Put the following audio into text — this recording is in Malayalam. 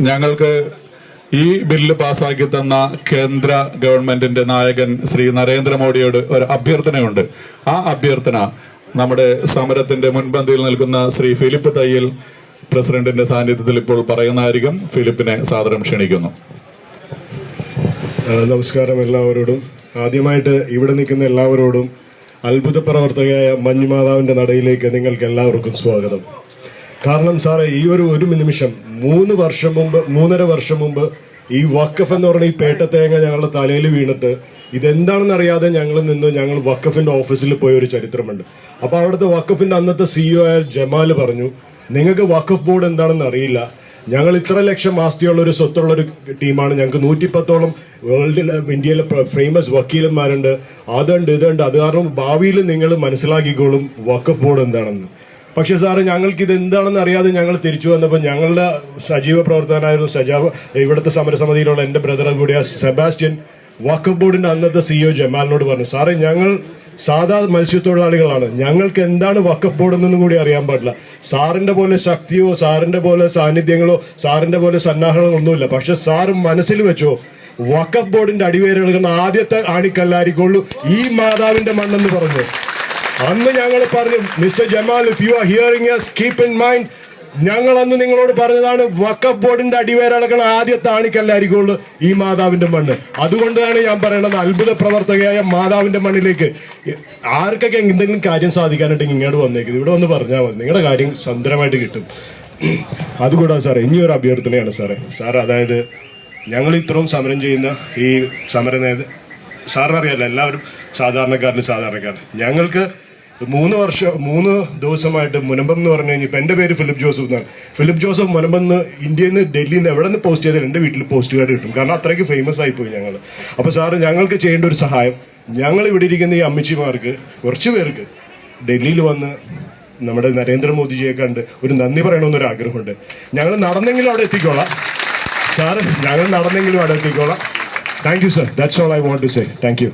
ഞങ്ങൾക്ക് ഈ ബില്ല് പാസാക്കി തന്ന കേന്ദ്ര ഗവൺമെന്റിന്റെ നായകൻ ശ്രീ നരേന്ദ്രമോദിയോട് ഒരു അഭ്യർത്ഥനയുണ്ട്. ആ അഭ്യർത്ഥന നമ്മുടെ സമരത്തിന്റെ മുൻപന്തിയിൽ നിൽക്കുന്ന ശ്രീ ഫിലിപ്പ് തയ്യൽ പ്രസിഡന്റിന്റെ സാന്നിധ്യത്തിൽ ഇപ്പോൾ പറയുന്നതായിരിക്കും. ഫിലിപ്പിനെ സാദരം ക്ഷണിക്കുന്നു. നമസ്കാരം എല്ലാവരോടും. ആദ്യമായിട്ട് ഇവിടെ നിൽക്കുന്ന എല്ലാവരോടും അത്ഭുത പ്രവർത്തകയായ മഞ്ഞുമാതാവിന്റെ നടയിലേക്ക് നിങ്ങൾക്ക് എല്ലാവർക്കും സ്വാഗതം. കാരണം സാറേ ഈ ഒരു ഒരു നിമിഷം മൂന്ന് വർഷം മുമ്പ് മൂന്നര വർഷം മുമ്പ് ഈ വക്കഫ് എന്ന് പറഞ്ഞ ഈ പേട്ട തേങ്ങ ഞങ്ങളുടെ തലയിൽ വീണിട്ട് ഇതെന്താണെന്ന് അറിയാതെ ഞങ്ങൾ നിന്ന് ഞങ്ങൾ വക്കഫിന്റെ ഓഫീസിൽ പോയ ഒരു ചരിത്രമുണ്ട്. അപ്പോൾ അവിടുത്തെ വക്കഫിന്റെ അന്നത്തെ സിഇഒ ആയ ജമാൽ പറഞ്ഞു നിങ്ങൾക്ക് വക്കഫ് ബോർഡ് എന്താണെന്ന് അറിയില്ല. ഞങ്ങൾ ഇത്ര ലക്ഷം ആസ്തിയുള്ള ഒരു സ്വത്തുള്ള ഒരു ടീമാണ്. ഞങ്ങൾക്ക് നൂറ്റിപ്പത്തോളം വേൾഡിൽ ഇന്ത്യയിലെ ഫേമസ് വക്കീലന്മാരുണ്ട്. അതുണ്ട് ഇതുണ്ട്. അത് കാരണം ഭാവിയിൽ നിങ്ങൾ മനസ്സിലാക്കിക്കോളും വക്കഫ് ബോർഡ് എന്താണെന്ന്. പക്ഷേ സാറ് ഞങ്ങൾക്ക് ഇത് എന്താണെന്ന് അറിയാതെ ഞങ്ങൾ തിരിച്ചു വന്നപ്പോൾ ഞങ്ങളുടെ സജീവ പ്രവർത്തകനായിരുന്നു സജാവ് ഇവിടുത്തെ സമരസമിതിയിലുള്ള എന്റെ ബ്രദറും കൂടിയ സെബാസ്റ്റ്യൻ വക്കഫ് ബോർഡിന്റെ അന്നത്തെ സിഇഒ ജമാലിനോട് പറഞ്ഞു സാറേ ഞങ്ങൾ സാധാ മത്സ്യത്തൊഴിലാളികളാണ്. ഞങ്ങൾക്ക് എന്താണ് വക്കഫ് ബോർഡ് എന്നൊന്നും കൂടി അറിയാൻ പാടില്ല? സാറിന്റെ പോലെ ശക്തിയോ സാറിന്റെ പോലെ സാന്നിധ്യങ്ങളോ സാറിന്റെ പോലെ സന്നാഹങ്ങളോ ഒന്നുമില്ല. പക്ഷെ സാറ് മനസ്സിൽ വെച്ചോ വക്കഫ് ബോർഡിന്റെ അടിവേരുകൾ ആദ്യത്തെ ആണിക്കല്ലായിരിക്കുള്ളൂ ഈ മാതാവിന്റെ മണ്ണെന്ന് പറഞ്ഞു. അന്ന് ഞങ്ങൾ പറഞ്ഞു mister Jamal if you are hearing yes keep in mind ഞങ്ങൾ അന്ന് നിങ്ങളോട് പറഞ്ഞതാണ് വക്കഫ് ബോർഡിന്റെ അടിവേരളകൾ ആദ്യത്തെ ആണിക്കല്ലായിരിക്കുള്ളൂ ഈ മാതാവിന്റെ മണ്ണ്. അതുകൊണ്ടാണ് ഞാൻ പറയുന്നത് അത്ഭുത പ്രവർത്തകയായ മാതാവിന്റെ മണ്ണിലേക്ക്. ആർക്കൊക്കെ എന്തെങ്കിലും കാര്യം സാധിക്കാനായിട്ട് ഇങ്ങോട്ട് വന്നേക്കുന്നത് ഇവിടെ വന്ന് പറഞ്ഞാൽ മതി. നിങ്ങളുടെ കാര്യം സ്വന്തമായിട്ട് കിട്ടും. അതുകൂടാ സാറേ ഇനിയൊരു അഭ്യർത്ഥനയാണ് സാറേ. സാർ അതായത് ഞങ്ങൾ ഇത്രയും സമരം ചെയ്യുന്ന ഈ സമര നേത സാറിനറിയാലോ എല്ലാവരും സാധാരണക്കാരന് സാധാരണക്കാരൻ ഞങ്ങൾക്ക് മൂന്ന് വർഷം മൂന്ന് ദിവസമായിട്ട് മുനമ്പം എന്ന് പറഞ്ഞു കഴിഞ്ഞാൽ ഇപ്പം എന്റെ പേര് ഫിലിപ്പ് ജോസഫ് എന്നാണ്. ഫിലിപ്പ് ജോസഫ് മുനമ്പം എന്ന് ഇന്ത്യയിൽ നിന്ന് ഡൽഹിയിൽ നിന്ന് എവിടെ നിന്ന് പോസ്റ്റ് ചെയ്താൽ എന്റെ വീട്ടിൽ പോസ്റ്റ് കാർഡ് കിട്ടും. കാരണം അത്രയ്ക്ക് ഫേമസ് ആയിപ്പോയി ഞങ്ങൾ അപ്പോൾ സാറ് ഞങ്ങൾക്ക് ചെയ്യേണ്ട ഒരു സഹായം ഞങ്ങൾ ഇവിടെ ഇരിക്കുന്ന ഈ അമ്മച്ചിമാർക്ക് കുറച്ച് പേർക്ക് ഡൽഹിയിൽ വന്ന് നമ്മുടെ നരേന്ദ്രമോദിജിയെ കണ്ട് ഒരു നന്ദി പറയണമെന്നൊരു ആഗ്രഹമുണ്ട്. ഞങ്ങൾ നടന്നെങ്കിലും അവിടെ എത്തിക്കോളാം. സാറ് ഞങ്ങൾ നടന്നെങ്കിലും അവിടെ എത്തിക്കോളാം. Thank you sir that's all I want to say thank you